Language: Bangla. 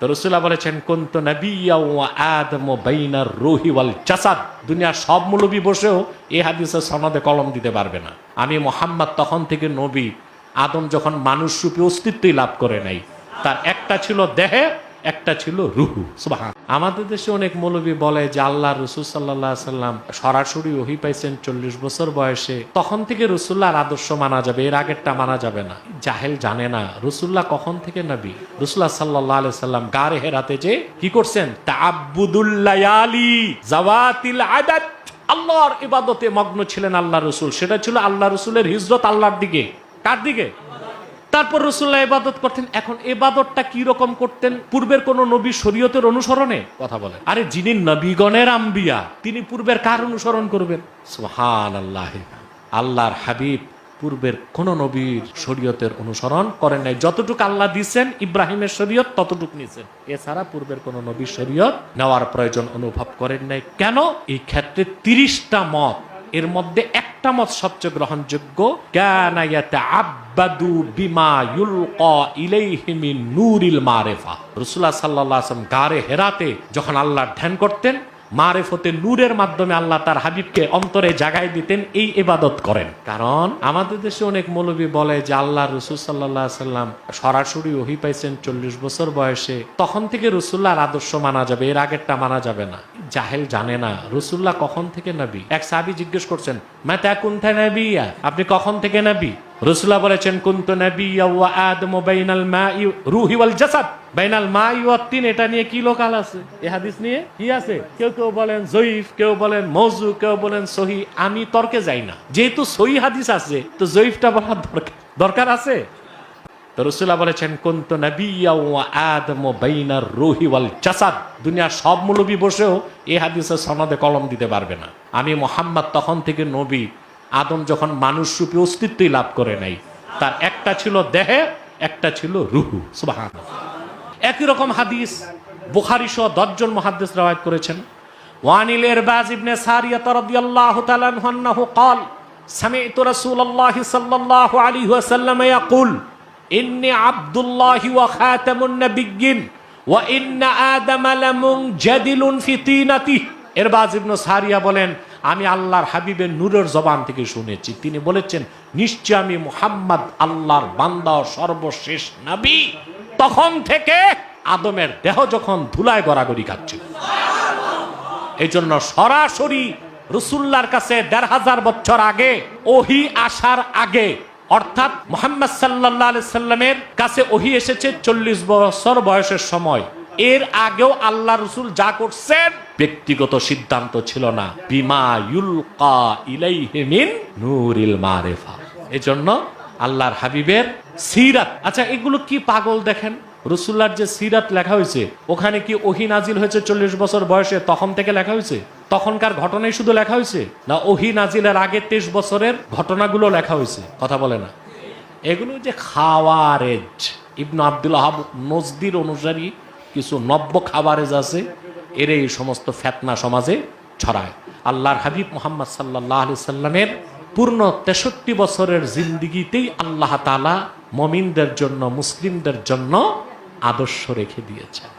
তো রসুল্লাহ বলেছেন, কোন্ত বাইনার রোহি ওয়াল জাসাদ। দুনিয়ার সব মুলবি বসেও এই হাদিসের সনদে কলম দিতে পারবে না। আমি মোহাম্মদ তখন থেকে নবী। আদম যখন মানুষ রূপে অস্তিত্বই লাভ করে নাই। তার একটা ছিল দেহে একটা ছিল রুহু আমাদের দেশে অনেক মৌলবী বলে যে আল্লাহ রসুল সাল্লাহ সাল্লাম সরাসরি ওহি পাইছেন চল্লিশ বছর বয়সে। তখন থেকে রসুল্লাহর আদর্শ মানা যাবে, এর আগেরটা মানা যাবে না। জাহেল জানে না, রসুল্লাহ কখন থেকে নাবি? রসুল্লাহ সাল্লাহ আলি সাল্লাম গারে হেরাতে যে কি করছেন? তাবুদুল্লায়ালি জাওয়াতিল আদাত আল্লাহর ইবাদতে মগ্ন ছিলেন আল্লাহ রসুল। সেটা ছিল আল্লাহ রসুলের হিজরত আল্লাহর দিকে। কার দিকে? তারপর রসুল্লাহ ইবাদত করতেন। এখন এবাদতটা কি রকম করতেন? পূর্বের কোন নবী শরীয়তের অনুসরণে? কথা বলে আরে যিনি নবীগণের আম্বিয়া তিনি পূর্বের কার অনুসরণ করবেন? সুহান আল্লাহ আল্লাহর হাবিব পূর্বের কোন নবীর শরীয়তের অনুসরণ করেন নাই। যতটুকু আল্লাহ দিচ্ছেন ইব্রাহিমের শরীয়ত ততটুকু নিছেন। এছাড়া পূর্বের কোন নবীর শরীয়ত নেওয়ার প্রয়োজন অনুভব করেন নাই। কেন? এই ক্ষেত্রে তিরিশটা মত এর মধ্যে একটা মত সবচেয়ে গ্রহণযোগ্য আব্বাদু বিমা ইউলকা ইলাইহি মিন নূরিল মারেফা। রাসূলুল্লাহ সাল্লাল্লাহু গারে হেরাতে যখন আল্লাহর ধ্যান করতেন মারেফতে নূরের মাধ্যমে আল্লাহ তার হাবিবকে অন্তরে জাগাই দিতেন, এই ইবাদত করেন। কারণ আমাদের দেশে অনেক মৌলবী বলে যে আল্লাহ রসুল সাল্লাহ সাল্লাম সরাসরি ওহি পাইছেন চল্লিশ বছর বয়সে। তখন থেকে রসুল্লাহর আদর্শ মানা যাবে, এর আগেরটা মানা যাবে না। জাহেল জানে না, রসুল্লাহ কখন থেকে নাবি? এক সাহাবি জিজ্ঞেস করছেন, মাতা কুন্থা নবিয়া? আপনি কখন থেকে নবী? রসুল্লাহ বলেছেন, কুন্ত আদম বাইনাল ওয়াল জাসাদ। ওয়া তিন, এটা নিয়ে কি লোকাল আছে? এ হাদিস নিয়ে কি আছে? কেউ কেউ বলেন জয়ীফ, কেউ বলেন মৌজু, কেউ বলেন সহি, আমি তর্কে যাই না। যেহেতু সহি হাদিস আছে, তো জয়ীফটা বলার দরকার দরকার আছে? তো রসুল্লাহ বলেছেন, কোন্ত জাসাদ। দুনিয়ার সব মুলবি বসেও এই হাদিসের সনদে কলম দিতে পারবে না। আমি মোহাম্মদ তখন থেকে নবী আদম যখন মানুষ রূপে অস্তিত্বই লাভ করে নাই তার একটা ছিল দেহে একটা ছিল রুহু সুবাহান একই রকম হাদিস বুখারি সহ দশজন মহাদ্দেশ রাওয়ায়াত করেছেন ওয়ানিল এরবাজ ইবনে সারিয়াত রাদিয়াল্লাহু তাআলা আনহু قال سمعت رسول الله صلى الله عليه وسلم يقول إني عبد الله وخاتم النبيين وإن آدم لمنجدل في طينته এরবাজ ইবনে সারিয়া বলেন আমি আল্লাহর হাবিবের নূরের জবান থেকে শুনেছি। তিনি বলেছেন, নিশ্চয় আমি মুহাম্মদ আল্লাহর বান্দা সর্বশেষ নবী। তখন থেকে আদমের দেহ যখন ধুলায় গড়াগড়ি খাচ্ছিল এই জন্য সরাসরি রসুল্লার কাছে দেড় হাজার বছর আগে, ওহি আসার আগে, অর্থাৎ মোহাম্মদ সাল্লাহ সাল্লামের কাছে ওহি এসেছে চল্লিশ বছর বয়সের সময়। এর আগেও আল্লাহ রসুল যা করছেন, ব্যক্তিগত সিদ্ধান্ত ছিল না। বিমা এজন্য আল্লাহর হাবিবের সিরাত। আচ্ছা এগুলো কি পাগল দেখেন? রসুল্লার যে সিরাত লেখা হয়েছে, ওখানে কি ওহি নাজিল হয়েছে চল্লিশ বছর বয়সে, তখন থেকে লেখা হয়েছে? তখনকার ঘটনাই শুধু লেখা হয়েছে? না, ওহি নাজিলের আগে তেইশ বছরের ঘটনাগুলো লেখা হয়েছে? কথা বলে না। এগুলো যে খাওয়ারেজ। ইবনু আব্দুল আহাব নজদির অনুসারী কিছু নব্য খাবারেজ আছে, এর এই সমস্ত ফেতনা সমাজে ছড়ায়। আল্লাহর হাবিব মোহাম্মদ সাল্লাহ আলি সাল্লামের পূর্ণ তেষট্টি বছরের জিন্দিগিতেই আল্লাহ তালা মমিনদের জন্য, মুসলিমদের জন্য আদর্শ রেখে দিয়েছেন।